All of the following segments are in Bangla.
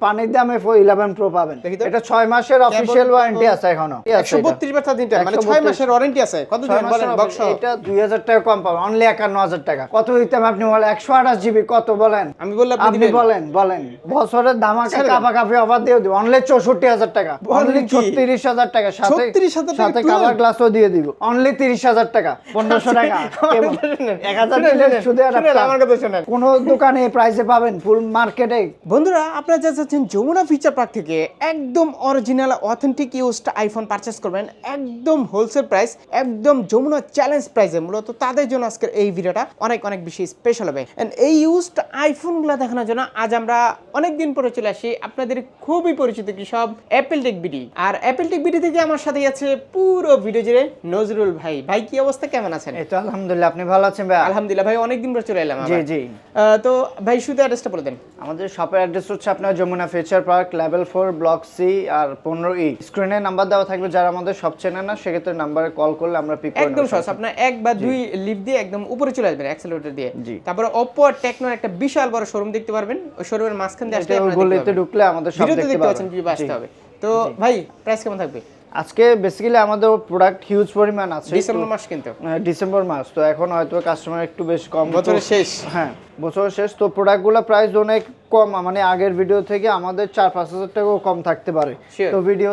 পানির দামে ইলেভেন প্রো পাবেন। এটা ছয় মাসের অফিসিয়াল ওয়ারেন্টি আছে এখনও। একশো বত্রিশ বাচ্চা দিনটা মানে ছয় মাসের ওয়ারেন্টি আছে। কত ছয় দিন বলেন মাসের বক্স office- এটা দুই হাজার টাকা কম পাবেন। অনলি একান্ন হাজার টাকা। কত দিতাম আপনি বলেন? একশো আঠাশ জিবি কত বলেন? আমি বললে আপনি আপনি বলেন বলেন। বছরের ধামাকা ছেড়ে দেন। কাপা কাপি অফার দিয়ে দিব। অনলি চৌষট্টি হাজার টাকা। অনলি ছত্রিশ হাজার টাকা। সাথে সাথে কাভার গ্লাসও দিয়ে দিব। অনলি তিরিশ হাজার টাকা। পনেরোশো টাকা। এক হাজার শুধু একটা শুনেন, plan। আমার কথা শোনেন। কোনো দোকানে এই প্রাইসে পাবেন ফুল মার্কেটে বন্ধুরা আপনারা যা চাচ্ছেন যমুনা ফিচার পার্ক থেকে একদম original authentic used iPhone purchase করবেন একদম হোলসেল প্রাইস একদম যমুনা চ্যালেঞ্জ প্রাইসে মূলত তাদের জন্য আজকের এই ভিডিওটা অনেক অনেক বেশি স্পেশাল হবে। And এই ইউজড আইফোনগুলো দেখানোর জন্য আজ আমরা অনেক দিন পরে চলে আসি আপনাদের খুবই পরিচিত কি সব অ্যাপেল টেক বিডি আর অ্যাপেল টেক বিডি থেকে আমার সাথে আছে পুরো ভিডিও জুড়ে নজরুল ভাই। ভাই কি অবস্থা? কেমন আছেন? এই তো আলহামদুলিল্লাহ আপনি ভালো আছেন ভাই আলহামদুলিল্লাহ ভাই অনেকদিন পরে চলে এলাম জি জি। তো ভাই শুধু অ্যাড্রেসটা বলে দেন। আমাদের শপের অ্যাড্রেস হচ্ছে আপনার Jamuna feature park level four block C আর পনেরো ই স্ক্রিনে নাম্বার দেওয়া থাকবে যারা আমাদের সব চেনে না সেক্ষেত্রে নাম্বারে কল করলে আমরা পিক একদম। সহজ। আপনার এক বা দুই লিফট দিয়ে একদম উপরে চলে আসবেন অ্যাক্সেলেটর দিয়ে। তারপরে অপো আর টেকনোর একটা বিশাল বড় শোরুম দেখতে পারবেন। ওই শোরুমের মাঝখান দিয়ে আসলে গলিতে ঢুকলে আমাদের সব দেখতে পাচ্ছেন ভিডিও আসতে হবে। তো ভাই প্রাইস কেমন থাকবে? আজকে বেসিক্যালি আমাদের প্রোডাক্ট হিউজ পরিমাণ আছে ডিসেম্বর মাস কিন্তু। ডিসেম্বর মাস তো এখন হয়তো কাস্টমার একটু বেশ কম। বছরের শেষ। হ্যাঁ বছরের শেষ তো প্রোডাক্টগুলো প্রাইস অনেক কম মানে আগের ভিডিও থেকে আমাদের চার পাঁচ হাজার টাকাও কম থাকতে পারে. তো ভিডিও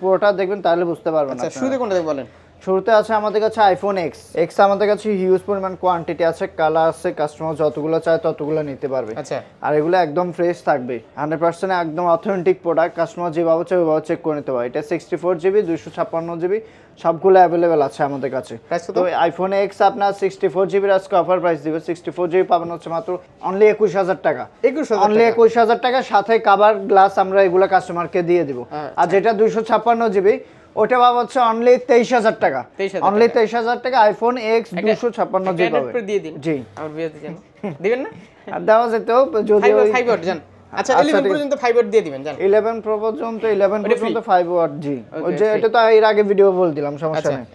পুরোটা দেখবেন তাহলে বুঝতে পারবেন আচ্ছা। শুরুতে কোনটা বলেন? শুরুতে আছে আমাদের কাছে আইফোন এক্স এক্স আমাদের কাছে হিউজ পরিমাণ কোয়ান্টিটি আছে কালার আছে কাস্টমার যতগুলো চায় ততগুলো নিতে পারবে। আচ্ছা। আর এগুলো একদম ফ্রেশ থাকবে। হান্ড্রেড পার্সেন্ট একদম অথেন্টিক প্রোডাক্ট কাস্টমার যেভাবে চায় ওইভাবে চেক করে নিতে পারে এটা সিক্সটি ফোর জিবি দুইশো ছাপ্পান্ন জিবি সবগুলো অ্যাভেলেবেল আছে আমাদের কাছে। তো আইফোন এক্স আপনার সিক্সটি ফোর জিবির আজকে অফার প্রাইস দিবে। সিক্সটি ফোর জিবি পাবেন হচ্ছে মাত্র অনলি একুশ হাজার টাকা। একুশ অনলি। একুশ হাজার টাকা সাথে কাভার গ্লাস আমরা এগুলো কাস্টমারকে দিয়ে দিব। আচ্ছা। আর যেটা দুইশো ছাপ্পান্ন জিবি ওটা বাবা হচ্ছে অনলি তেইশ হাজার টাকা। অনলি তেইশ হাজার টাকা আইফোন এক্স দুশো ছাপ্পান্ন করে দিয়ে দিন। জি। দিবেন না? আর দেওয়া যেত যদি আচ্ছা আচ্ছা, ইলেভেন ঠিক আছে। পর্যন্ত ফাইভ ওয়াট দিয়ে দিবেন যান ইলেভেন প্রো পর্যন্ত ইলেভেন ওটা পর্যন্ত ফাইভ ওয়াট জি। ওই যে এটা তো এর আগে ভিডিও বলে দিলাম সমস্যা আচ্ছা আছে?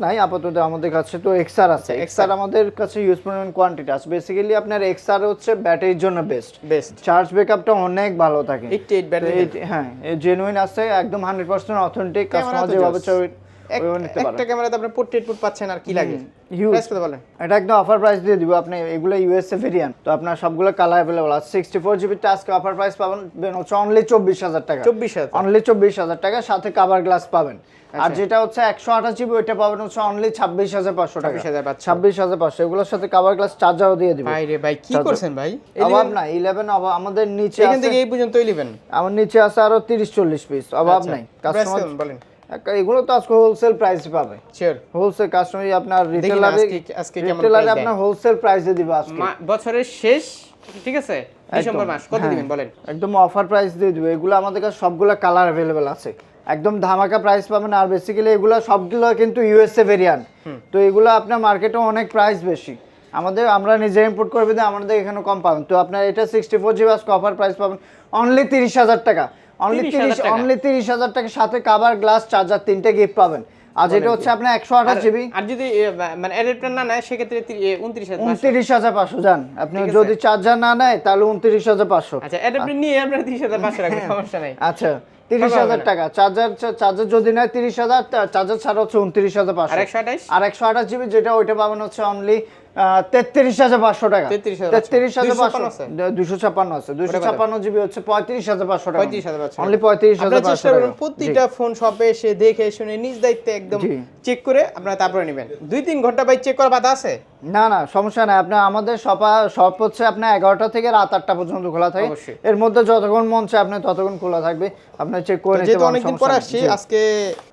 নাই আপাতত আমাদের কাছে তো এক্সআর আছে। এক্সআর আমাদের কাছে ইউজ পরিমাণ কোয়ান্টিটি আছে। বেসিক্যালি আপনার এক্সআর হচ্ছে ব্যাটারির জন্য বেস্ট বেস্ট চার্জ ব্যাকআপটা অনেক ভালো থাকে। এইটটি এইট তো ব্যাটারি এই- হ্যাঁ জেনুইন আছে একদম হান্ড্রেড পার্সেন্ট অথেন্টিক কাস্টমার যেভাবে চাই একটা ক্যামেরাতে আপনি পোর্ট্রেট পোর্ট পাচ্ছেন আর কি লাগে? প্রাইস কত বলেন? এটা একদম অফার প্রাইস দিয়ে দিব। আপনি এগুলো ইউএসএ ভেরিয়েন্ট তো আপনার সবগুলো কালার অ্যাভেলেবল আছে। সিক্সটি ফোর জিবি আজকে অফার প্রাইস পাবেন বেন হচ্ছে অনলি চব্বিশ হাজার টাকা। চব্বিশ হাজার। অনলি চব্বিশ হাজার টাকা সাথে কাভার গ্লাস পাবেন। আর আচ্ছা। যেটা হচ্ছে একশো আঠাশ জিবি ওইটা পাবেন হচ্ছে অনলি ছাব্বিশ হাজার পাঁচশো টাকা। 26,500 ছাব্বিশ হাজার পাঁচশো। এগুলোর সাথে কাভার গ্লাস চার্জারও দিয়ে দিব। ভাই রে ভাই কি। করছেন ভাই? অভাব না ইলেভেন আমাদের নিচে এখান থেকে এই পর্যন্ত ইলেভেন আমার নিচে আছে আরও তিরিশ চল্লিশ পিস অভাব নাই। কাস্টমার বলেন? এগুলো তো আজকে হোলসেল প্রাইসে পাবে। শিওর হোলসেল কাস্টমার আপনার রিটেলারে আজকে- আজকে কেমন রিটেলারে আপনার হোলসেল প্রাইসে দিব আজকে। বছরের শেষ ঠিক আছে? ডিসেম্বর মাস কত হ্যাঁ। দিবেন বলেন? একদম অফার প্রাইস দিয়ে দিবে। এগুলো আমাদের কাছে সবগুলো কালার অ্যাভেলেবেল আছে। একদম ধামাকা প্রাইস পাবেন। আর বেসিক্যালি এগুলো সবগুলো কিন্তু ইউএসএ ভেরিয়ান্ট তো এগুলো আপনার মার্কেটে অনেক প্রাইস বেশি। আমাদের আমরা নিজে ইম্পোর্ট করবে আমাদের এখানে কম পাবেন। তো আপনার এটা সিক্সটি ফোর জিবি আজকে অফার প্রাইস পাবেন। অনলি তিরিশ হাজার টাকা। অনলি তিরিশ অনলি তিরিশ হাজার টাকা সাথে কাভার গ্লাস চার্জার তিনটে গিফট পাবেন। আর যেটা হচ্ছে আপনার একশো আঠাশ জিবি আর যদি মানে অ্যাডাপ্টার না নেয় সেক্ষেত্রে উনত্রিশ হাজার পাঁচশো। উনত্রিশ হাজার পাঁচশো যান আপনি যদি চার্জার না নেয় তাহলে উনত্রিশ হাজার পাঁচশো। আচ্ছা অ্যাডাপ্টার নিয়ে আপনার তিরিশ হাজার পাঁচশো রাখবেন সমস্যা নাই। আচ্ছা তিরিশ হাজার টাকা। চার্জার চার্জার যদি নেয় তিরিশ হাজার চার্জার ছাড়া হচ্ছে উনত্রিশ হাজার আর পাঁচশো একশো আঠাইশ আর একশো আঠাশ জিবি যেটা ওইটা পাবেন হচ্ছে অনলি তেত্রিশ হাজার পাঁচশো টাকা। তেত্রিশ হাজার পাঁচশো। দুশো ছাপ্পান্ন আছে। দুশো ছাপ্পান্ন জিবি হচ্ছে পঁয়ত্রিশ হাজার পাঁচশো টাকা। 35,500 অনলি পঁয়ত্রিশ হাজার পাঁচশো চেষ্টা টাকা। প্রতিটা ফোন শপে এসে দেখে শুনে নিজ দায়িত্বে একদম চেক করে আপনারা তারপরে নেবেন। দুই তিন ঘণ্টা বাই চেক করা বাধা আছে? না না সমস্যা নাই। আপনার আমাদের সপা শপ হচ্ছে আপনার এগারোটা থেকে রাত আটটা পর্যন্ত খোলা থাকে। এর মধ্যে যতক্ষণ মন চায় আপনার ততক্ষণ খোলা থাকবে। আপনার চেক করে যেহেতু অনেকদিন পরে। আসছি আজকে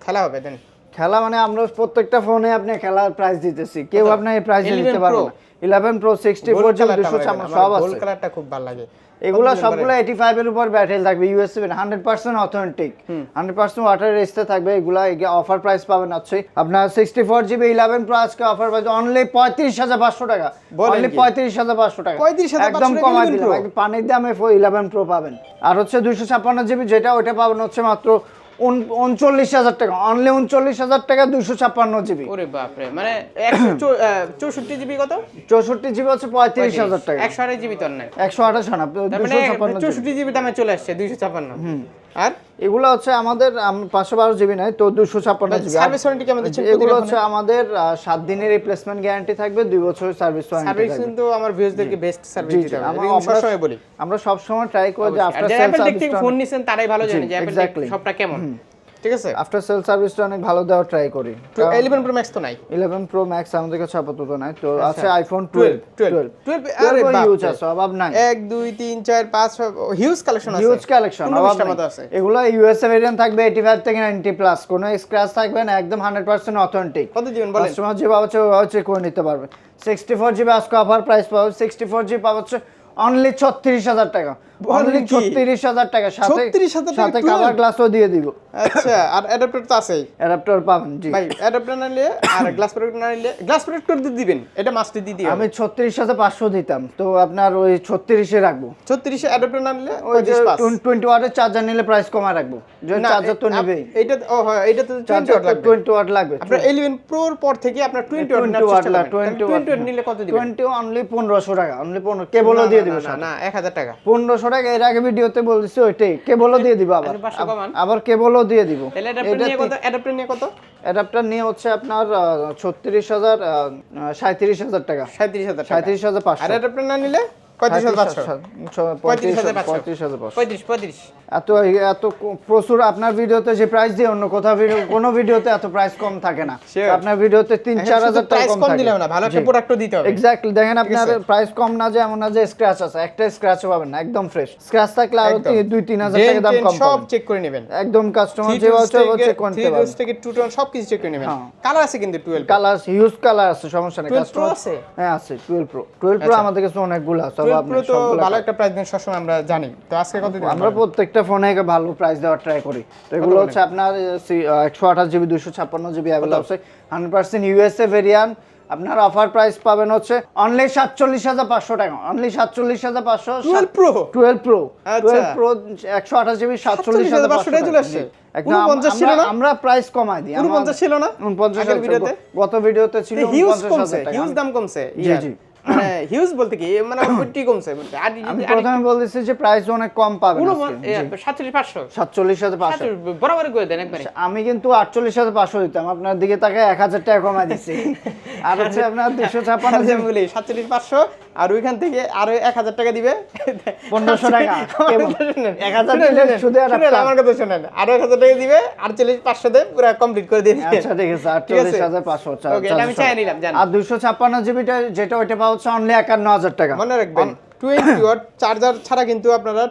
খেলা হবে দেন। খেলা মানে আমরা প্রত্যেকটা ফোনে আপনি খেলার প্রাইস দিতেছি। কেউ কত? আপনার এই প্রাইস দিতে পারবে না। Eleven pro sixty four gold GB কালারটা দুশো আমার সব গোল্ড আছে। কালারটা খুব ভালো লাগে। এগুলো সবগুলো বলেন? এইটি ফাইভ এর উপর ব্যাটারি থাকবে USA hundred percent authentic hundred percent water রেস্টে থাকবে এগুলো অফার প্রাইস পাবেন আছে আপনার sixty four GB eleven pro আজকে অফার পাচ্ছে অনলি পঁয়ত্রিশ হাজার পাঁচশো টাকা। অনলি কি? পঁয়ত্রিশ হাজার পাঁচশো টাকা। 35,500 একদম কমাই 11 দিলাম। পানির দামে ইলেভেন প্রো পাবেন। আর হচ্ছে দুশো ছাপ্পান্ন জিবি যেটা ওটা পাবেন হচ্ছে মাত্র উনচল্লিশ হাজার টাকা। অনলি উনচল্লিশ হাজার টাকা দুশো ছাপ্পান্ন জিবি ওরে বাপরে মানে চৌষট্টি জিবি কত? চৌষট্টি জিবি হচ্ছে পঁয়ত্রিশ হাজার টাকা। একশো আড়াই জিবি তো নাই। একশো আঠাশ আনা মানে চৌষট্টি জিবি দামে চলে আসছে দুইশো ছাপ্পান্ন। আর এগুলো হচ্ছে আমাদের আম- পাঁচশো বারো জিবি নয় তো দুশো ছাপ্পান্ন জিবি। সার্ভিস ওয়ারেন্টি কেমন দিচ্ছেন এগুলো হচ্ছে আমাদের সাত দিনের রিপ্লেসমেন্ট গ্যারান্টি থাকবে দুই বছর সার্ভিস ওয়ারেন্টি সার্ভিস কিন্তু আমার ভিউজদেরকে বেস্ট সার্ভিস দিতে আমরা- সব সময় সবসময় বলি। আমরা সবসময় ট্রাই করি যে আপনার আফটার সেল সার্ভিসটা ফোন নিছেন তারাই ভালো জানে যে অ্যাপল সবটা কেমন। ঠিক আছে? আফটার সেল সার্ভিসটা অনেক ভালো দেওয়ার ট্রাই করি। তো 11 প্রো ম্যাক্স তো নাই? ইলেভেন প্রো ম্যাক্স আমাদের কাছে আপাতত নাই। তো আচ্ছা। আছে আইফোন টুয়েলভ 12 12 আরে ইউজ বাপ আছে অভাব নাই। এক দুই তিন চার পাঁচ হিউজ কালেকশন আছে। হিউজ কালেকশন অভাব আছে। এগুলো ইউএসএ ভেরিয়েন্ট থাকবে 85 থেকে 90 প্লাস কোনো স্ক্র্যাচ থাকবে না একদম 100% অথেন্টিক কত দিবেন বলেন? কাস্টমার যে পাচ্ছে হচ্ছে করে নিতে পারবে। 64 জিবি আজকে অফার প্রাইস পাবে 64 জিবি পাবে অনলি 36000 টাকা। বলেন অনলি কি? 36000 টাকা সাথে 36,000 টাকা সাথে 12? গ্লাসও দিয়ে দিব। আচ্ছা আর অ্যাডাপ্টার তো আছেই। অ্যাডাপ্টার পাবেন জি। ভাই অ্যাডাপ্টার না নিলে আর গ্লাস প্রোটেক্টর না নিলে গ্লাস প্রোটেক্টর দিয়ে দিবেন এটা মাস্ট দিয়ে দিও আমি 36500 দিতাম তো আপনার ওই 36 রাখব। 36 অ্যাডাপ্টার না নিলে ওই যে 25 পাস 20 ওয়াটের চার্জার নিলে প্রাইস কমা রাখব। চার্জার তো নেবেই। এইটা ও হয় এইটা তো 20 ওয়াট লাগবে। 20 ওয়াট লাগবে আপনার 11 প্রোর পর থেকে আপনার 20 ওয়াট লাগবে 20 20 ওয়াট নিলে কত দিবেন? 20 অনলি 1500 টাকা অনলি 15 কেবলও দিয়ে দিব না, না না 1000 টাকা। 1500 টাকা এর আগে ভিডিওতে বলছি ওইটাই। কেবলও দিয়ে দিব আবার। আচ্ছা। আবার কেবলও দিয়ে দিব। অ্যাডাপ্টার নিয়ে কত অ্যাডাপ্টার হচ্ছে আপনার ছত্রিশ হাজার সাঁত্রিশ হাজার টাকা। সাঁত্রিশ হাজার সাঁত্রিশ হাজার আর পাঁচশো অ্যাডাপ্টার না নিলে? 35500 পঁয়ত্রিশ 35500 পঁয়ত্রিশ হাজার পাঁচশো। 35 35 এত এত ক- প্রচুর আপনার ভিডিওতে যে প্রাইস দিয়ে অন্য কোথাও কোনো ভিডিওতে এত প্রাইস কম থাকে না। আপনার ভিডিওতে তিন চার হাজার টাকা কম কম না ভালো একটা জি। দিতে হবে। এক্স্যাক্টলি দেখেন আপনার প্রাইস কম না যে এমন না যে স্ক্র্যাচ আছে একটা স্ক্র্যাচ পাবেন না একদম ফ্রেশ স্ক্র্যাচ থাকলে আরও দুই তিন হাজার টাকা দাম কম সব চেক করে নেবেন। একদম কাস্টমার যে tools চেক করতে পারবেন। থেকে টু টোন সব কিছু চেক করে নেবেন। কালার আছে কিন্তু 12 কালার হিউজ কালার আছে সমস্যা নেই। কাস্টমার আছে? হ্যাঁ আছে 12 প্রো 12 প্রো আচ্ছা। আমাদের কাছে অনেকগুলো আছে। সব 12 আপনি প্রো তো ভালো একটা প্রাইস দেন সবসময় আমরা জানি। তো আজকে কত আমরা প্রত্যেকটা ফোনে ভালো প্রাইস দেওয়ার ট্রাই করি। এগুলো হচ্ছে আপনার একশো আঠাশ জিবি দুশো ছাপ্পান্ন জিবি অ্যাভেলেবল আছে। হান্ড্রেড পার্সেন্ট ইউএসএ ভেরিয়ান আপনার অফার প্রাইস পাবেন হচ্ছে অনলি সাতচল্লিশ হাজার পাঁচশো টাকা। অনলি সাতচল্লিশ হাজার পাঁচশো 12 pro twelve pro. Twelve pro একশো আঠাশ জিবি সাতচল্লিশ হাজার 47,500 টাকায় চলে আসছে। একদম 49 ছিল আমরা- প্রাইস কমাই দিই। আমরা- 49 ছিল না? উনপঞ্চাশ আগের ভিডিওতে? গত ভিডিওতে ছিল হিউজ কমছে হিউজ দাম কমছে। জি, জি। মানে হিউজ বলতে কি মানে কমছে আর আমি প্রথমে বলতেছি যে প্রাইস অনেক কম পাবেন। সাতচল্লিশ পাঁচশো। সাতচল্লিশ হাজার পাঁচশো। বরাবর করে দেন একবারে। আমি কিন্তু আটচল্লিশ হাজার পাঁচশো দিতাম আপনার দিকে তাকে এক হাজার টাকা কমাই দিচ্ছি। আর হচ্ছে আপনার দুশো ছাপ্পান্ন বলি সাতচল্লিশ পাঁচশো আর ওইখান থেকে আরও এক হাজার টাকা দিবে। পনেরোশো টাকা। আমার কথা শুনেন। এক হাজার আমার কথা আরও এক হাজার টাকা দিবে আটচল্লিশ পাঁচশো দেব পুরো কমপ্লিট করে দিয়ে। আচ্ছা ঠিক আছে আটচল্লিশ হাজার পাঁচশো আমি চাই নিলাম, আর দুশো ছাপ্পান্ন জিবিটা যেটা ওইটা পাওয়া হচ্ছে অনলি একান্ন হাজার টাকা। মনে রাখবেন। টোয়েন্টি ওয়াট চার্জার ছাড়া কিন্তু আপনারা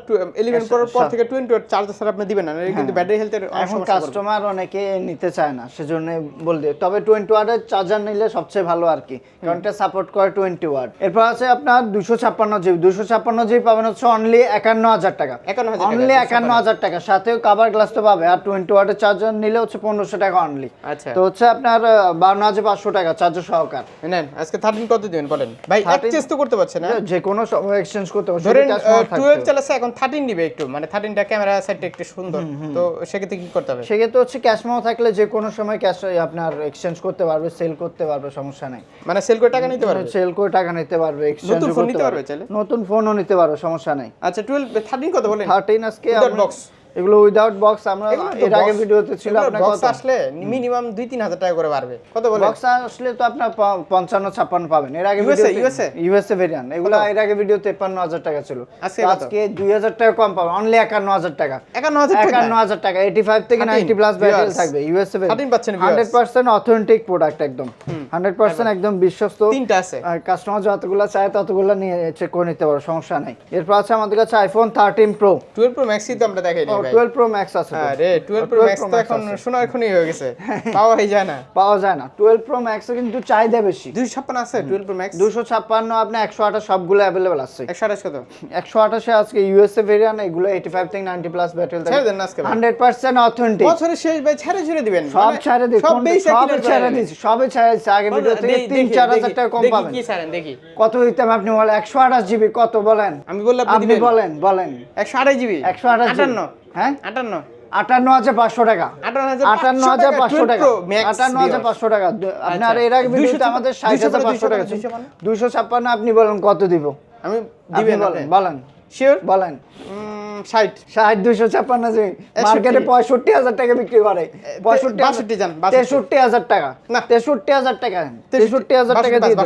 ইলেভেন প্রোর পর থেকে টোয়েন্টি ওয়াট চার্জার ছাড়া আপনি দিবেন না কিন্তু ব্যাটারি হেলথের এখন কাস্টমার অনেকে নিতে চায় না সেজন্য বল দিই তবে টোয়েন্টি ওয়াটের চার্জার নিলে সবচেয়ে ভালো আর কি কারণ এটা সাপোর্ট করে টোয়েন্টি ওয়াট। এরপর আছে আপনার দুশো ছাপ্পান্ন জিবি দুশো ছাপ্পান্ন জিবি পাবেন হচ্ছে অনলি একান্ন হাজার টাকা। 51,000 অনলি একান্ন হাজার টাকা সাথেও কাভার গ্লাস তো পাবে আর টোয়েন্টি ওয়াটের চার্জার নিলে হচ্ছে পনেরোশো টাকা অনলি আচ্ছা। তো হচ্ছে আপনার বান্ন হাজার পাঁচশো টাকা চার্জার সহকার। নেন আজকে থার্টিন কত দিবেন বলেন? ভাই 13 এক্সচেঞ্জ তো করতে পারছেন না। যে কোনো সময় এক্সচেঞ্জ করতে পারব ধরেন শুধু customer থাকতে টুয়েলভ হবে। চালাচ্ছে এখন থার্টিন নিবে একটু। মানে থার্টিনটা ক্যামেরা সেট একটু সুন্দর। তো সেক্ষেত্রে কি করতে হবে? সেক্ষেত্রে হচ্ছে ক্যাশ মাও থাকলে যে কোনো সময় ক্যাশ আপনার এক্সচেঞ্জ করতে পারবে সেল করতে পারবে সমস্যা নাই। মানে সেল করে টাকা নিতে পারবে? সেল করে টাকা নিতে পারবে এক্সচেঞ্জ নতুন ফোন নিতে পারবে। চাইলে? নতুন ফোনও নিতে পারবে সমস্যা নাই। আচ্ছা টুয়েলভ থার্টিন কত বলেন? থার্টিন আজকে Without আমরা- box? এগুলো উইদাউট বক্স আমরা এর আগে ভিডিওতে ছিল আপনার বক্স আসলে মিনিমাম দুই তিন হাজার টাকা করে বাড়বে। কত বলেন বক্স আসলে তো আপনার প- পঞ্চান্ন ছাপ্পান্ন পাবেন। এর আগে USA, USA? ইউএসএ ভেরিয়েন্ট এগুলো এর আগে ভিডিও তেপান্ন হাজার টাকা ছিল। আজকে তো কত? আজকে দুই হাজার টাকা কম পাবেন। অনলি একান্ন হাজার টাকা। একান্ন হাজার টাকা? একান্ন হাজার টাকা। এইটি ফাইভ থেকে 13 নাইনটি প্লাস ব্যাটারি থাকবে। USA 13। Hundred percent authentic product একদম। হান্ড্রেড পার্সেন্ট একদম। বিশ্বস্ত। তিনটা আছে। আর কাস্টমার যতগুলো চায় ততগুলো নিয়ে চেক করে নিতে পারো সমস্যা নাই। এরপর আছে আমাদের কাছে iPhone thirteen pro twelve pro ম্যাক্সই তো আমরা দেখাই ভাই টুয়েলভ প্রো ম্যাক্স আছে। আরে টুয়েলভ প্রো ম্যাক্স তো এখন সোনার খনি হয়ে গেছে। পাওয়াই যায় না। পাওয়া যায় না। টুয়েলভ প্রো ম্যাক্সে কিন্তু চাহিদা বেশি। দুই ছাপ্পান্ন আছে টুয়েলভ প্রো ম্যাক্স দুশো ছাপ্পান্ন আপনি একশো আঠাশ সবগুলো অ্যাভেলেবেল আছে। একশো আঠাশ কত? একশো আঠাশে আজকে ইউএসএ ভেরিয়ান এগুলো এইটি ফাইভ থেকে নাইনটি প্লাস ব্যাটারি ছেড়ে দেন আজকে ভাই। হান্ড্রেড পার্সেন্ট অথেন্টিক বছরের শেষ ভাই ছেড়ে ছেড়ে দিবেন। সব মানে ছেড়ে দিই। সব ছেড়ে দিয়েছি সবে ছেড়ে দিচ্ছি আগে ভিডিও থেকে দেখি, তিন দেখি, চার দেখি, হাজার টাকা কম পাবেন। কি ছাড়েন দেখি। কত দিতাম আপনি বলেন? একশো আঠাশ জিবি কত বলেন? আমি বললাম আপনি বলেন বলেন। একশো আঠাশ জিবি একশো আঠাশ আটান্ন। হ্যাঁ? আটান্ন। আটান্ন হাজার পাঁচশো টাকা। আটান্ন হাজার পাঁচশো টাকা আটান্ন হাজার পাঁচশো টাকা। আপনার। এর আগে ভিডিওতে আমাদের ষাট হাজার পাঁচশো টাকা 200 ছিল। 200 দুইশো ছাপ্পান্ন আপনি বলেন কত দিব? আমি দিবেন বলেন বলেন। শিওর বলেন। ষাট। ষাট ছাপ্পান্ন মার্কেটে পঁয়ষট্টি হাজার টাকা বিক্রি করে। পঁয়ষট্টি বাষট্টি যান, তেষট্টি হাজার টাকা। না। তেষট্টি হাজার টাকা। তেষট্টি হাজার টাকা দিয়ে।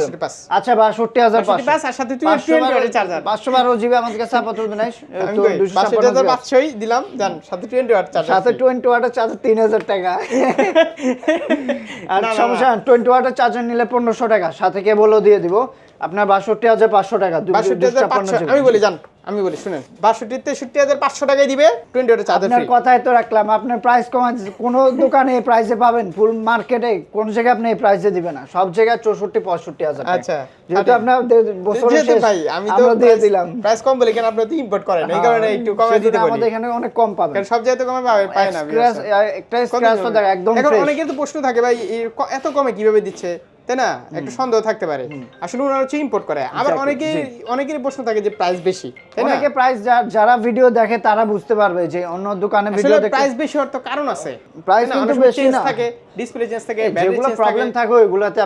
আচ্ছা বাষট্টি হাজার আর সাথে তুই 20 ওয়াটের charger। পাঁচশো বারো জিবি আমাদের কাছে আপাতত নাই আমি তো কই, দুশো 62 ছাপ্পান্ন হাজার পাঁচশোই দিলাম জান সাথে টোয়েন্টি ওয়াট চার্জার সাথে টোয়েন্টি ওয়াটের চার্জার তিন হাজার টাকা। আর সমস্যা টোয়েন্টি ওয়াটের চার্জার নিলে পনেরোশো টাকা সাথে কেবলও দিয়ে দিব। আপনার বাষট্টি হাজার পাঁচশো টাকা বাষট্টি হাজার পাঁচশো আমি বলি জান আমি বলি শুনেন। বাষট্টি তেষট্টি হাজার পাঁচশো টাকায় দিবে টোয়েন্টি চার্জার আপনার কথাই তো রাখলাম আপনার প্রাইস কমা কোন দোকানে এই প্রাইসে পাবেন ফুল মার্কেটে কোন জায়গায় আপনি এই প্রাইসে দিবেন না সব জায়গায় চৌষট্টি পঁয়ষট্টি হাজার আচ্ছা। যেহেতু আপনার দে- বছরের শেষ, ভাই আমি তো দিয়ে দিলাম। প্রাইস কম বলি কেন আপনি তো ইম্পোর্ট করেন? এই কারণে একটু কমে দিতে বলি। আমাদের এখানে অনেক কম পাবেন। কারণ সব জায়গায় তো কমে পাবে পায় না একটা স্ক্র্যাচ তো একদম এখন। অনেকের তো প্রশ্ন থাকে ভাই এত কমে কীভাবে দিচ্ছে? তাই না? একটু সন্দেহ থাকতে পারে। আসলে ওনারা হচ্ছে ইম্পোর্ট করে। আবার অনেকে প্রশ্ন থাকে যে প্রাইস বেশি অনেকে প্রাইস যারা ভিডিও দেখে তারা বুঝতে পারবে যে অন্য দোকানে ভিডিও দেখে প্রাইস বেশি হওয়ার তো কারণ আছে। না? কিন্তু বেশি না। থাকে ডিসপ্লে চেঞ্জ থাকে যেগুলো প্রবলেম থাকে। ওইগুলোতে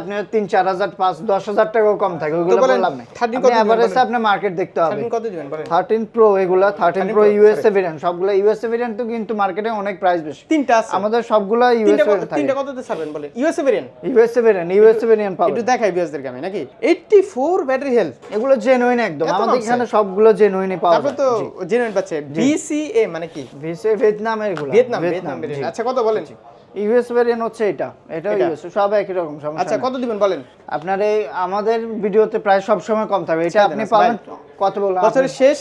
চার হাজার পাঁচ দশ হাজার টাকাও কম থাকে ওইগুলো বললাম না। 13 কত? আপনার মার্কেট দেখতে হবে। আপনি কত দিবেন বলেন? থার্টিন প্রো এগুলা থার্টিন 13 প্রো ইউএসএ ভেরিয়েন্ট সবগুলো ইউএসএ ভেরিয়েন্ট তো কিন্তু মার্কেটে অনেক প্রাইস বেশি। তিনটা আছে। আমাদের সবগুলো ইউএসএ তিনটা কততে ছাড়বেন বলেন? USA variant USA variant USA variant পাবেন একটু দেখাই আমি নাকি? 84 ব্যাটারি হেলথ এগুলো জেনুইন একদম। আমাদের এখানে সবগুলো জেনুইনই পাওয়া তারপর তো জেনুইন পাচ্ছে। বিসিএ মানে কি? ভিয়েতনামের এগুলো ভিয়েতনাম ভিয়েতনাম আচ্ছা কত বলেন? ইউএস ভেরিয়েন্ট হচ্ছে এটা। এটা এটা? ইউএস সব একই রকম সমস্যা আচ্ছা কত দিবেন বলেন? আপনার এই আমাদের ভিডিওতে প্রায় সব সময় কম থাকবে। এটা আপনি পাবেন কত বললাম? বছরের শেষ?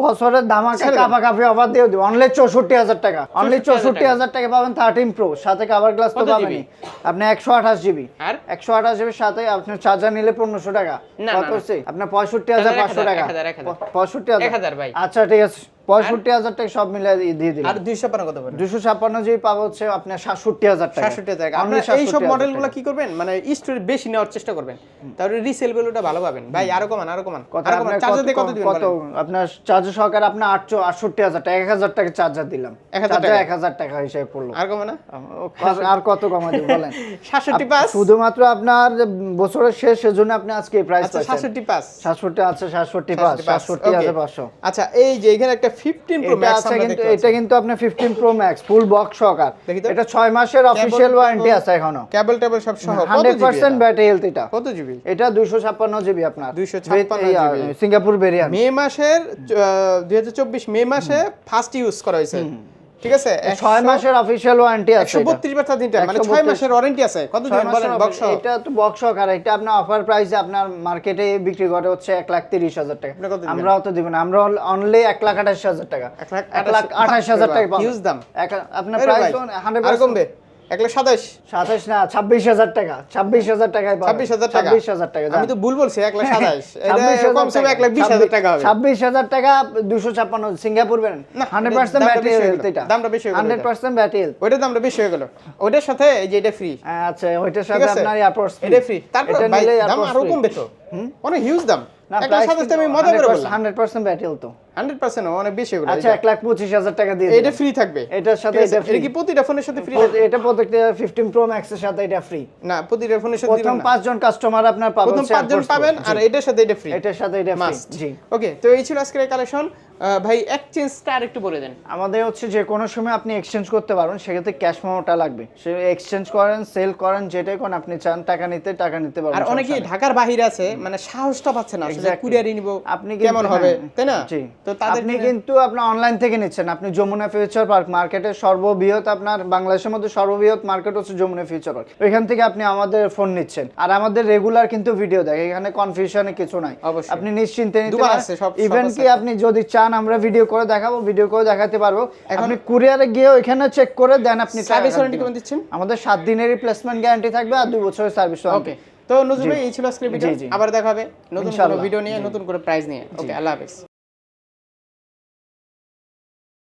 বছরের ধামাকা আছে কাপা কাপি অফার দিয়ে দিব। অনলি চৌষট্টি হাজার টাকা। অনলি 64,000 চৌষট্টি হাজার টাকা পাবেন থার্টিন প্রো সাথে কাভার গ্লাস তো কত পাবেন আপনি একশো আঠাশ জিবি আর? একশো আঠাশ জিবির সাথে আপনার চার্জার নিলে পনেরোশো টাকা। কত। হচ্ছে আপনার পঁয়ষট্টি হাজার পাঁচশো টাকা। 1000, 1000 পঁয়ষট্টি হাজার। 1000 ভাই। আচ্ছা ঠিক আছে। পঁয়ষট্টি হাজার টাকা সব মিলে দিয়ে দিলাম। আর 250 কত দুশো ছাপ্পান্ন পাবো হচ্ছে আপনার সাতষট্টি হাজার টাকা। 67 টাকা। Only আপনারা এই সব মডেলগুলো কি করবেন? মানে স্টোরি বেশি নেওয়ার চেষ্টা করবেন। তাহলে রিসেল ভ্যালুটা ভালো পাবেন। ভাই আরও কমান আরও কমান। কত আপনার চার্জার দিয়ে কত দিবেন কত আপনার চার্জার সহকারে আপনার আটশো আটষট্টি হাজার টাকা এক হাজার টাকা চার্জার দিলাম। 1000 চার্জার টাকা? এক হাজার টাকা হিসেবে পড়ল। আর কমে না আর- কত কমা দিব বলেন 67 পাস? শুধুমাত্র আপনার বছরের শেষ সেজন্য আপনি আজকে প্রাইস আচ্ছা পাচ্ছেন। 67 পাস। সাতষট্টি আছে সাতষট্টি পাঁচ সাতষট্টি। হাজার পাঁচশো। আচ্ছা এই যে এখানে একটা 15 প্রো ম্যাক্স আছে কিন্তু এটা কিন্তু আপনি 15 প্রো ম্যাক্স ফুল বক্স সহকার। এটা ছয় মাসের অফিসিয়াল ওয়ারেন্টি আছে এখনও। কেবল টেবল সব সহ। কত hundred GB percent battery health এটা। কত জিবি এটা দুইশো ছাপ্পান্ন জিবি আপনার। 256 জিবি সিঙ্গাপুর ভেরিয়েন্ট মে মাসের দুই হাজার চব্বিশ মে মাসে ফার্স্ট ইউজ করা হয়েছে। ঠিক আছে? ছয় মাসের অফিসিয়াল ওয়ারেন্টি আছে একশো এটা। বত্রিশ বাচ্চা দিনটা মানে 6 মাসের ওয়ারেন্টি আছে। কত ছয় বলেন বক্স এটা তো বক্স সহকার এটা আপনার অফার প্রাইসে আপনার মার্কেটে বিক্রি করে হচ্ছে এক লাখ তিরিশ হাজার টাকা? আমরাও তো দিব না আমরা অনলি এক লাখ আঠাশ হাজার টাকা। এক লাখ এক লাখ আঠাশ হাজার টাকা পাবেন। হিউজ দাম। আপনার প্রাইস ভাই, হান্ড্রেড আর কমবে? এক লাখ সাতাশ। সাতাশ না ছাব্বিশ হাজার টাকা। ছাব্বিশ হাজার টাকায় ছাব্বিশ হাজার টাকা। ছাব্বিশ হাজার টাকা আমি তো ভুল বলছি এক লাখ সাতাশ। কমসে এক লাখ বিশ হাজার টাকা ছাব্বিশ হাজার টাকা দুশো ছাপ্পান্ন সিঙ্গাপুর বেরেন হান্ড্রেড পার্সেন্ট দামটা ব্যাটারি বেশি হয়ে হেলথ গেল। এটা। দামটা বেশি হান্ড্রেড পার্সেন্ট ব্যাটারি হেলথ ওইটার দামটা বেশি হয়ে গেল। ওইটার সাথে এই যে এটা ফ্রি আচ্ছা ওইটার সাথে আপনার এয়ারপোর্টস এটা ফ্রি তারপর দাম আরও কমবে তো। অনেক হিউজ দাম। এক লাখ সাতাশ আমি মজা করে বললাম। হান্ড্রেড পার্সেন্ট ব্যাটারি হেলথ তো। হান্ড্রেড পার্সেন্ট অনেক বেশি আচ্ছা এক লাখ পঁচিশ হাজার টাকা দিয়ে এটা ফ্রি থাকবে। এটার সাথে এটা ফ্রি কি প্রতিটা ফোনের সাথে ফ্রি এটা প্রত্যেকটা ফিফটিন প্রো ম্যাক্সের সাথে এটা ফ্রি না প্রতিটা ফোনের সাথে প্রথম পাঁচজন কাস্টমার আপনার পাবেন প্রথম পাঁচজন পাবেন আর এটার সাথে এটা ফ্রি এটার সাথে এটা মাস্ট জি। ওকে তো এই ছিল আজকের কালেকশন ভাই এক্সচেঞ্জটা আর একটু বলে দেন। আমাদের হচ্ছে যে কোনো সময় আপনি এক্সচেঞ্জ করতে পারবেন সেক্ষেত্রে ক্যাশ মেমোটা লাগবে। সে এক্সচেঞ্জ করেন সেল করেন যেটাই কোন আপনি চান টাকা নিতে টাকা নিতে পারবেন আর অনেকেই ঢাকার বাহিরে আছে মানে সাহসটা পাচ্ছে না আসলে. কুরিয়ারই নিব আপনি কেমন হবে হ্যাঁ, তাই না? জি। তো তাদের আপনি কিন্তু আপনার অনলাইন থেকে নিচ্ছেন। আপনি যমুনা ফিউচার পার্ক মার্কেটের সর্ববৃহৎ আপনার বাংলাদেশের মধ্যে সর্ববৃহৎ মার্কেট হচ্ছে যমুনা ফিউচার পার্ক ওইখান থেকে আপনি আমাদের ফোন নিচ্ছেন। আর আমাদের রেগুলার কিন্তু ভিডিও দেখে এখানে কনফিউশনে কিছু নাই। অবশ্যই। আপনি নিশ্চিন্তে নিতে পারেন। ইভেন কি আপনি যদি চান আমরা ভিডিও করে দেখাবো ভিডিও করে দেখাতে পারব। এখন কুরিয়ারে গিয়ে ওইখানে চেক করে দেন আপনি সার্ভিস ওয়ারেন্টি। কেমন দিচ্ছেন? আমাদের সাত দিনের রিপ্লেসমেন্ট গ্যারান্টি থাকবে আর দুই বছরের সার্ভিস ওকে তো নজরুল এই ছিল আজকের ভিডিও। আবার দেখা হবে নতুন ভিডিও নিয়ে নতুন করে প্রাইস নিয়ে। ওকে আল্লাহ হাফেজ।